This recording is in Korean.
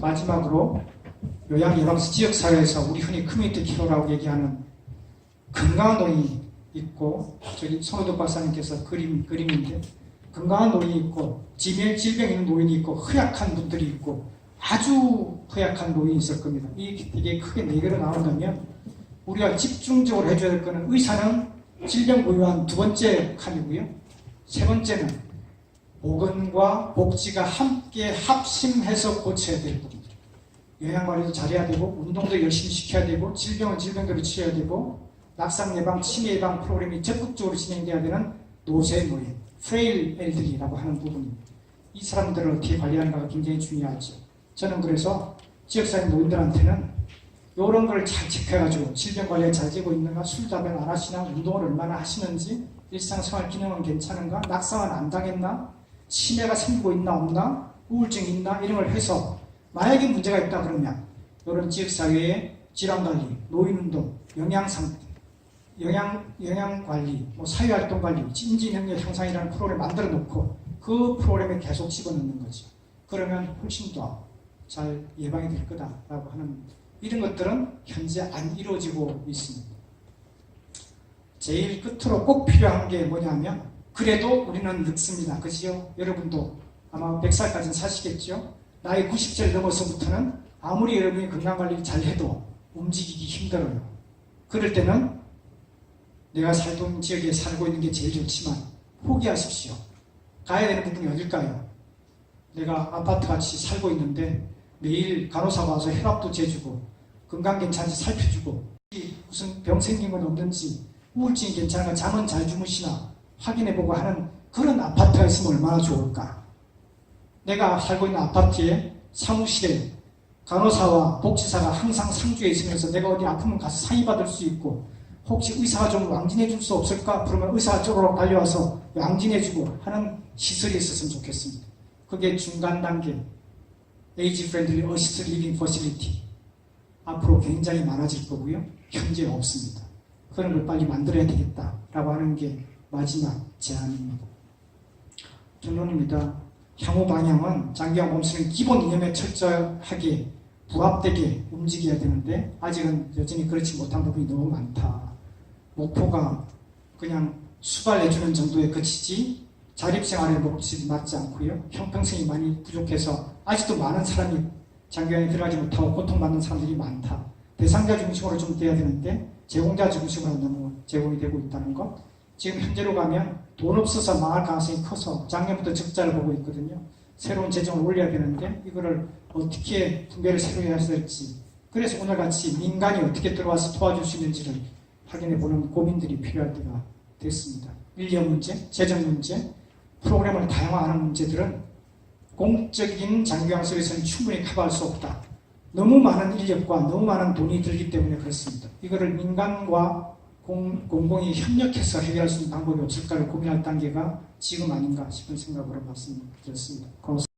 마지막으로 요양 예방서 지역사회에서 우리 흔히 커뮤니티 키로라고 얘기하는 건강한 노인이 있고 저기 손호덕 박사님께서 그림 그림인데 건강한 노인이 있고 지멸 질병 있는 노인이 있고 허약한 분들이 있고 아주 허약한 노인이 있을 겁니다. 이- 이게 크게 네 개로 나온다면 우리가 집중적으로 해줘야 될 거는 의사는 질병 부유한 두 번째 칸이고요. 세 번째는 보건과 복지가 함께 합심해서 고쳐야 될 부분들. 영양관리도 잘해야 되고 운동도 열심히 시켜야 되고 질병은 질병대로 치료해야 되고 낙상 예방, 치매 예방 프로그램이 적극적으로 진행돼야 되는 노쇠 노인, 프레일 엘들이라고 하는 부분입니다. 이 사람들을 어떻게 관리하는가가 굉장히 중요하죠. 저는 그래서 지역사회 노인들한테는 이런 걸잘 체크해가지고 질병 관리에 잘 되고 있는가, 술, 담배를 안 하시나, 운동을 얼마나 하시는지, 일상생활 기능은 괜찮은가, 낙상은 안 당했나, 치매가 생기고 있나 없나, 우울증 있나 이런 걸 해서 만약에 문제가 있다 그러면 이런 지역사회의 질환관리, 노인운동, 영양상, 영양, 영양관리, 뭐 사회활동관리, 인지능력 향상이라는 프로그램 만들어 놓고 그 프로그램에 계속 집어넣는 거죠. 그러면 훨씬 더 잘 예방이 될 거다라고 하는 이런 것들은 현재 안 이루어지고 있습니다. 제일 끝으로 꼭 필요한 게 뭐냐면 그래도 우리는 늙습니다. 그지요? 여러분도 아마 100살까지는 사시겠죠? 나이 90세 넘어서부터는 아무리 여러분이 건강관리 잘 해도 움직이기 힘들어요. 그럴 때는 내가 살던 지역에 살고 있는 게 제일 좋지만 포기하십시오. 가야 되는 부분이 어딜까요? 내가 아파트 같이 살고 있는데 매일 간호사가 와서 혈압도 재주고 건강 괜찮은지 살펴주고 무슨 병 생긴 건 없는지 우울증이 괜찮은가 잠은 잘 주무시나 확인해보고 하는 그런 아파트가 있으면 얼마나 좋을까 내가 살고 있는 아파트에 사무실에 간호사와 복지사가 항상 상주에 있으면서 내가 어디 아프면 가서 상의받을 수 있고 혹시 의사가 좀 왕진해 줄 수 없을까? 그러면 의사가 쪽으로 달려와서 왕진해 주고 하는 시설이 있었으면 좋겠습니다. 그게 중간 단계 에이지 프렌들리 어시스트 리빙 퍼실리티 앞으로 굉장히 많아질 거고요. 현재 없습니다. 그런 걸 빨리 만들어야 되겠다라고 하는 게 마지막 제안입니다. 결론입니다. 향후 방향은 장기화 몸쓰는 기본 이념에 철저하게 부합되게 움직여야 되는데 아직은 여전히 그렇지 못한 부분이 너무 많다. 목표가 그냥 수발해주는 정도에 그치지 자립생활에 몫이 맞지 않고요. 형평성이 많이 부족해서 아직도 많은 사람이 장기화에 들어가지 못하고 고통받는 사람들이 많다. 대상자 중심으로 좀 돼야 되는데 제공자 중심으로 너무 제공이 되고 있다는 것. 지금 현재로 가면 돈 없어서 망할 가능성이 커서 작년부터 적자를 보고 있거든요. 새로운 재정을 올려야 되는데 이거를 어떻게 분배를 새로 해야 될지 그래서 오늘 같이 민간이 어떻게 들어와서 도와줄 수 있는지를 확인해 보는 고민들이 필요할 때가 됐습니다. 인력 문제, 재정 문제, 프로그램을 다양화하는 문제들은 공적인 장기화 속에서는 충분히 커버할 수 없다. 너무 많은 인력과 너무 많은 돈이 들기 때문에 그렇습니다. 이거를 민간과 공, 공공이 협력해서 해결할 수 있는 방법이 없을까를 고민할 단계가 지금 아닌가 싶은 생각으로 말씀드렸습니다. 고맙습니다.